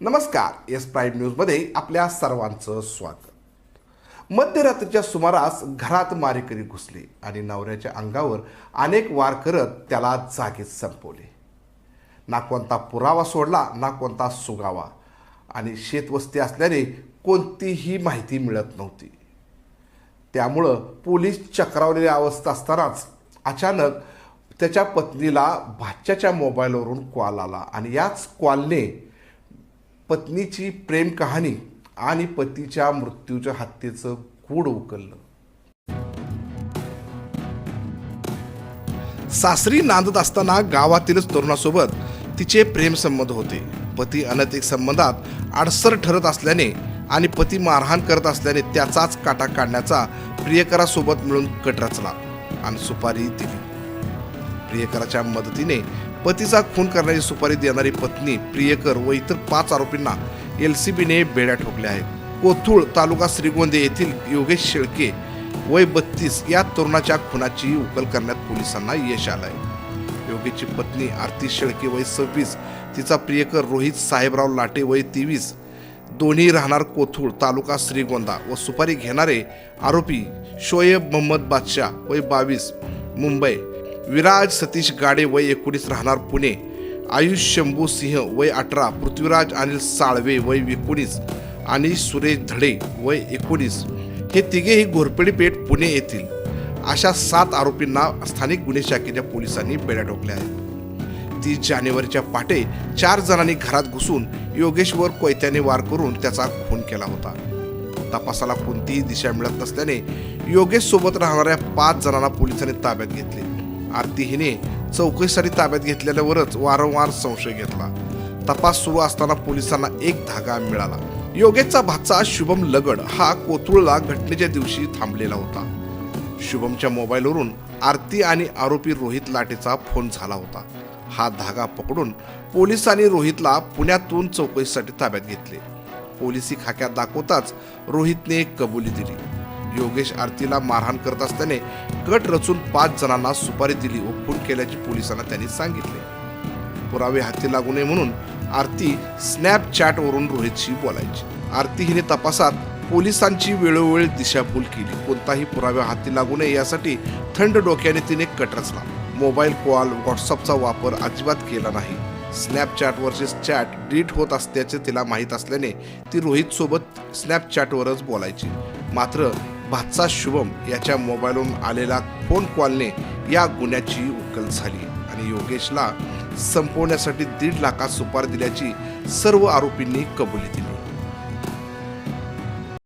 नमस्कार S prime न्यूजमध्ये आपल्या सर्वांचं स्वागत. मध्यरात्रीच्या सुमारास घरात मारेकरी घुसले आणि नवऱ्याच्या अंगावर अनेक वार करत त्याला जागीच संपवले. ना कोणता पुरावा सोडला ना कोणता सुगावा आणि शेतवस्ती असल्याने कोणतीही माहिती मिळत नव्हती. त्यामुळं पोलीस चक्रावलेली अवस्था असतानाच अचानक त्याच्या पत्नीला भाच्याच्या मोबाईलवरून कॉल आला आणि याच कॉलने पत्नीची प्रेम कहाणी आणि पतीच्या मृत्यूच्या हत्येचं गूढ उकललं. सासरी नांदत असताना गावातीलच तरुणासोबत तिचे प्रेमसंबंध होते. पती अनैतिक संबंधात अडसर ठरत असल्याने आणि पती मारहाण करत असल्याने त्याचाच काटा काढण्याचा प्रियकरासोबत मिळून कट रचला आणि सुपारी दिली. प्रियकराच्या मदतीने पतीचा खून करण्याची सुपारी देणारी पत्नी प्रियकर व इतर पाच आरोपींना एल सी बीने बेड्या ठोकल्या आहेत. कोथूळ तालुका श्रीगोंदे येथील योगेश शेळके वय बत्तीस या तरुणाच्या खुनाची उकल करण्यात पोलिसांना यश आलंय. योगेशची पत्नी आरती शेळके वय सव्वीस तिचा प्रियकर रोहित साहेबराव लाटे वय तेवीस दोन्ही राहणार कोथूळ तालुका श्रीगोंदा व सुपारी घेणारे आरोपी शोएब मोहम्मद बादशाह वय बावीस मुंबई विराज सतीश गाडे वय एकोणीस राहणार पुणे. आयुष शंभू सिंह वय अठरा पृथ्वीराज अनिल साळवे वय एकोणीस आणि सुरेश धडे वय एकोणीस. हे तिघेही घोरपेडी पेठ पुणे येथील. अशा सात आरोपींना स्थानिक गुन्हे शाखेच्या पोलिसांनी बेड्या ठोकल्या आहेत. तीस जानेवारीच्या पहाटे चार जणांनी घरात घुसून योगेशवर कोयत्याने वार करून त्याचा खून केला होता. तपासाला कोणतीही दिशा मिळत नसल्याने योगेश सोबत राहणाऱ्या पाच जणांना पोलिसांनी ताब्यात घेतले. आरती हिने चौकशीसाठी ताब्यात घेतलेल्यावरच वारंवार संशय घेतला. तपास सुरू असताना पोलिसांना एक धागा मिळाला. योगेशचा भाचा शुभम लगड हा कोथरूळला घटनेच्या दिवशी थांबलेला होता. शुभमच्या मोबाईलवरून आरती आणि आरोपी रोहित लाटेचा फोन झाला होता. हा धागा पकडून पोलिसांनी रोहितला पुण्यातून चौकशीसाठी ताब्यात घेतले. पोलिसी खाक्यात दाखवताच रोहितने कबुली दिली. योगेश आरतीला मारहाण करत असल्याने कट रचून पाच जणांना सुपारी दिली व खून केल्याचे पोलिसांना त्यांनी सांगितले. पुरावे हाती लागू नये म्हणून आरती स्नॅपचॅटवरून रोहितशी बोलायची. आरती हिने तपासात पोलिसांची वेळोवेळी दिशाभूल केली. कोणताही पुरावा हाती लागू नये यासाठी थंड डोक्याने तिने कट रचला. मोबाईल कॉल व्हॉट्सअपचा वापर अजिबात केला नाही. स्नॅपचॅटवरचे चॅट डिलीट होत असल्याचे तिला माहीत असल्याने ती रोहित सोबत स्नॅपचॅटवरच बोलायची. मात्र भातचा शुभम याच्या मोबाईलवरून आलेला फोन कॉलने या गुन्ह्याची उकल झाली. आणि योगेशला संपवण्यासाठी दीड लाखात सुपार दिल्याची सर्व आरोपींनी कबुली दिली.